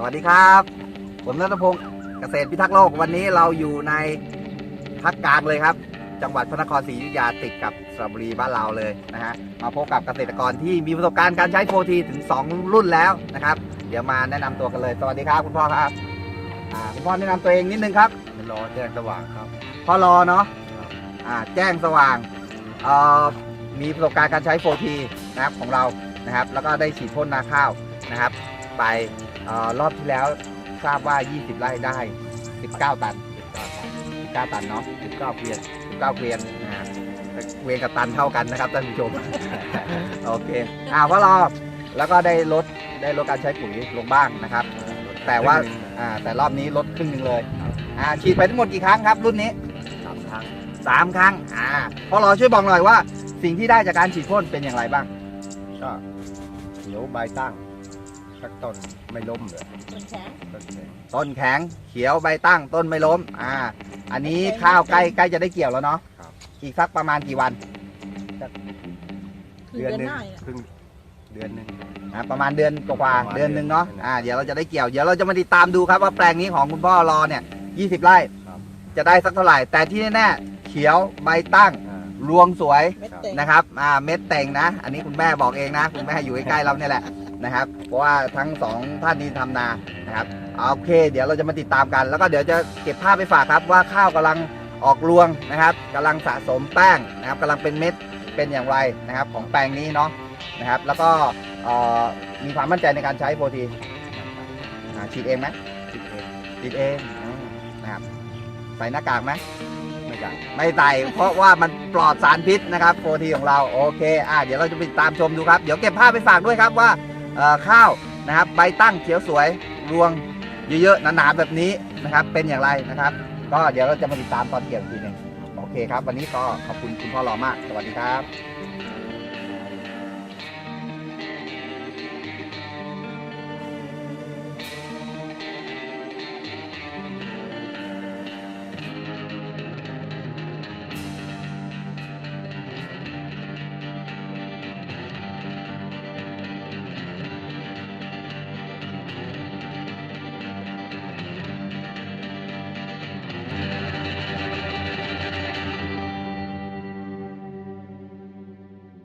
สวัสดีครับ ผมนัทพงศ์เกษตรพิทักษ์โลกวันนี้เราอยู่ในภาคกลางเลยครับ จังหวัดพระนครศรีอยุธยาติดกับสระบุรีบ้านเราเลยนะฮะมาพบกับเกษตรกรที่มีประสบการณ์การใช้โฟทีถึง 2 รุ่นแล้วนะครับ เดี๋ยวมาแนะนำตัวกันเลย สวัสดีครับคุณพ่อครับอ่าคุณพ่อแนะนำตัวเองนิดนึงครับเป็นรอแจ้งสว่างครับ พ่อรอเนาะอ่าแจ้งสว่างเอ่อมีประสบการณ์การใช้โฟทีนะครับของเรานะครับ แล้วก็ได้ฉีดพ่นนาข้าวนะครับ ไปเออรอบที่แล้วทราบว่า 20 ไร่ได้ 19 ตัน 19 ตันเนาะ19เพียร19เกวียนอ่าแต่เกวียนกับตันเท่ากันนะครับท่านผู้ชม โอเคอ่าพ่อรอแล้วก็ได้ลดได้ลดการใช้ปุ๋ยลงบ้างนะครับ แต่ว่าอ่าแต่รอบนี้ลดครึ่งหนึ่งเลยอ่าฉีดไปทั้งหมดกี่ครั้งครับ รุ่นนี้สามครั้งสามครั้งอ่าพอรอช่วยบอกหน่อยว่า สิ่งที่ได้จากการฉีดพ่นเป็นอย่างไรบ้างก็เขียวใบตั้ง สักต้นไม่ล้มเลยคนแข็งต้นแข็งต้นแข็งเขียวใบตั้งต้นไม่ล้ม อ่า อันนี้ข้าวใกล้ใกล้จะได้เกี่ยวแล้วเนาะครับ อีกสักประมาณกี่วัน คือเดือนหนึ่งหน้าเนี่ยครึ่งเดือนหนึ่ง อ่าประมาณเดือนกว่าประมาณๆเดือนหนึ่งเนาะเดือนหนึ่งอ่าเดี๋ยวเราจะได้เกี่ยวเดี๋ยวเราจะมาติดตามดูครับว่าแปลงนี้ของคุณพ่อรอเนี่ย 20 ไร่ครับ จะได้สักเท่าไหร่ แต่ที่แน่ๆเขียวใบตั้งอ่ารวงสวยเม็ดเต็งนะครับอ่าเม็ดเต่งนะ อันนี้คุณแม่บอกเองนะ คุณแม่อยู่ใกล้ๆเราเนี่ยแหละ นะครับ เพราะว่าทั้งสองท่านนี้ทำนานะครับโอเค เดี๋ยวเราจะมาติดตามกัน แล้วก็เดี๋ยวจะเก็บภาพไปฝากครับว่าข้าวกำลังออกรวงนะครับกำลังสะสมแป้งนะครับกำลังเป็นเม็ดเป็นอย่างไรนะครับ ของแปลงนี้เนาะนะครับ แล้วก็เอ่อมีความมั่นใจในการใช้โปรตีนอ่าฉีดเองไหมคิดเองฉีดเองอืมนะครับใส่หน้ากากไหมไม่ได้ไม่ใส่เพราะว่ามันปลอดสารพิษนะครับโปรตีนของเราโอเคอ่าเดี๋ยวเราจะไปตามชมดูครับ เดี๋ยวเก็บภาพไปฝากด้วยครับว่าเอ่อ ข้าวนะครับใบตั้งเขียวสวยรวงเยอะๆหนาๆแบบนี้นะครับเป็นอย่างไรนะครับ ก็เดี๋ยวเราจะมาติดตามตอนเกี่ยวอีกทีหนึงโอเคครับ วันนี้ก็ขอบคุณคุณพ่อรอมาก สวัสดีครับ